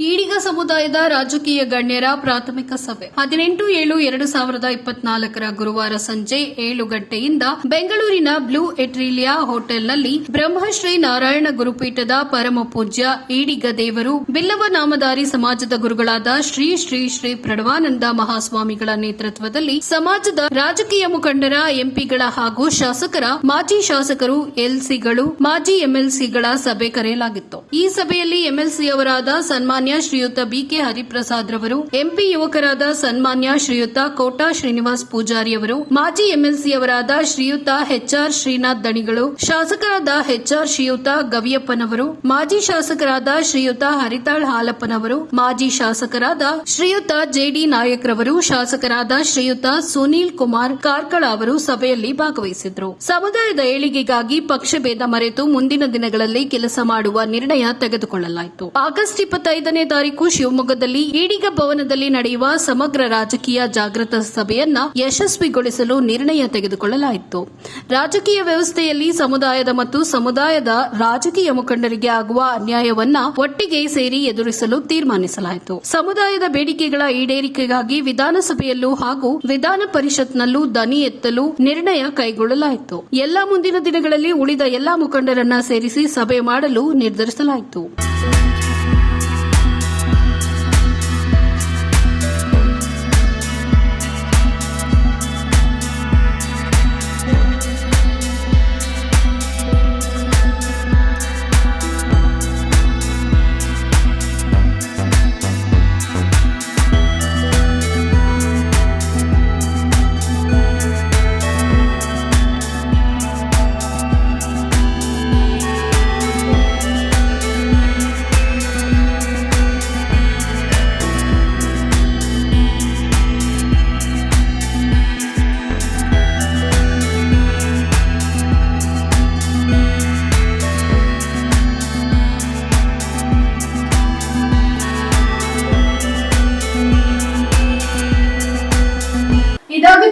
ಈಡಿಗ ಸಮುದಾಯದ ರಾಜಕೀಯ ಗಣ್ಯರ ಪ್ರಾಥಮಿಕ ಸಭೆ. ಹದಿನೆಂಟು ಏಳು ಎರಡು ಸಾವಿರದ ಇಪ್ಪತ್ನಾಲ್ಕರ ಗುರುವಾರ ಸಂಜೆ ಏಳು ಗಂಟೆಯಿಂದ ಬೆಂಗಳೂರಿನ ಬ್ಲೂ ಎಟ್ರಿಲಿಯಾ ಹೋಟೆಲ್ನಲ್ಲಿ ಬ್ರಹ್ಮಶ್ರೀ ನಾರಾಯಣ ಗುರುಪೀಠದ ಪರಮ ಪೂಜ್ಯ ಈಡಿಗ ದೇವರು, ಬಿಲ್ಲವ ನಾಮಧಾರಿ ಸಮಾಜದ ಗುರುಗಳಾದ ಶ್ರೀ ಶ್ರೀ ಶ್ರೀ ಪ್ರಣವಾನಂದ ಮಹಾಸ್ವಾಮಿಗಳ ನೇತೃತ್ವದಲ್ಲಿ ಸಮಾಜದ ರಾಜಕೀಯ ಮುಖಂಡರ, ಎಂಪಿಗಳ ಹಾಗೂ ಶಾಸಕರ, ಮಾಜಿ ಶಾಸಕರು, ಎಲ್ಸಿಗಳು, ಮಾಜಿ ಎಂಎಲ್ಸಿಗಳ ಸಭೆ ಕರೆಯಲಾಗಿತ್ತು. ಈ ಸಭೆಯಲ್ಲಿ ಎಂಎಲ್ಸಿಯವರಾದ ಸನ್ಮಾನ್ಯ ಶ್ರೀಯುತ ಬಿಕೆ ಹರಿಪ್ರಸಾದ್ ರವರು, ಎಂಪಿ ಯುವಕರಾದ ಸನ್ಮಾನ್ಯ ಶ್ರೀಯುತ ಕೋಟಾ ಶ್ರೀನಿವಾಸ್ ಪೂಜಾರಿ ಅವರು, ಮಾಜಿ ಎಂಎಲ್ಸಿಯವರಾದ ಶ್ರೀಯುತ ಎಚ್ಆರ್ ಶ್ರೀನಾಥ್ ದಣಿಗಳು, ಶಾಸಕರಾದ ಎಚ್ಆರ್ ಶ್ರೀಯುತ ಗವಿಯಪ್ಪನವರು, ಮಾಜಿ ಶಾಸಕರಾದ ಶ್ರೀಯುತ ಹರಿತಾಳ್ ಹಾಲಪ್ಪನವರು, ಮಾಜಿ ಶಾಸಕರಾದ ಶ್ರೀಯುತ ಜೆಡಿ ನಾಯಕ್ರವರು, ಶಾಸಕರಾದ ಶ್ರೀಯುತ ಸುನೀಲ್ ಕುಮಾರ್ ಕಾರ್ಕಳ ಅವರು ಸಭೆಯಲ್ಲಿ ಭಾಗವಹಿಸಿದ್ರು. ಸಮುದಾಯದ ಏಳಿಗೆಗಾಗಿ ಪಕ್ಷಭೇದ ಮರೆತು ಮುಂದಿನ ದಿನಗಳಲ್ಲಿ ಕೆಲಸ ಮಾಡುವ ನಿರ್ಣಯ ತೆಗೆದುಕೊಳ್ಳಲಾಯಿತು. ಆಗಸ್ಟ್ ಇಪ್ಪತ್ತೈದನೇ ತಾರೀಕು ಶಿವಮೊಗ್ಗದಲ್ಲಿ ಈಡಿಗ ಭವನದಲ್ಲಿ ನಡೆಯುವ ಸಮಗ್ರ ರಾಜಕೀಯ ಜಾಗೃತ ಸಭೆಯನ್ನ ಯಶಸ್ವಿಗೊಳಿಸಲು ನಿರ್ಣಯ ತೆಗೆದುಕೊಳ್ಳಲಾಯಿತು. ರಾಜಕೀಯ ವ್ಯವಸ್ಥೆಯಲ್ಲಿ ಸಮುದಾಯದ ಮತ್ತು ಸಮುದಾಯದ ರಾಜಕೀಯ ಮುಖಂಡರಿಗೆ ಆಗುವ ಅನ್ಯಾಯವನ್ನ ಒಟ್ಟಿಗೆ ಸೇರಿ ಎದುರಿಸಲು ತೀರ್ಮಾನಿಸಲಾಯಿತು. ಸಮುದಾಯದ ಬೇಡಿಕೆಗಳ ಈಡೇರಿಕೆಗಾಗಿ ವಿಧಾನಸಭೆಯಲ್ಲೂ ಹಾಗೂ ವಿಧಾನ ಪರಿಷತ್ನಲ್ಲೂ ದನಿ ಎತ್ತಲು ನಿರ್ಣಯ ಕೈಗೊಳ್ಳಲಾಯಿತು. ಎಲ್ಲಾ ಮುಂದಿನ ದಿನಗಳಲ್ಲಿ ಉಳಿದ ಎಲ್ಲಾ ಮುಖಂಡರನ್ನ ಸೇರಿಸಿ ಸಭೆ ಮಾಡಲು ನಿರ್ಧರಿಸಲಾಯಿತು.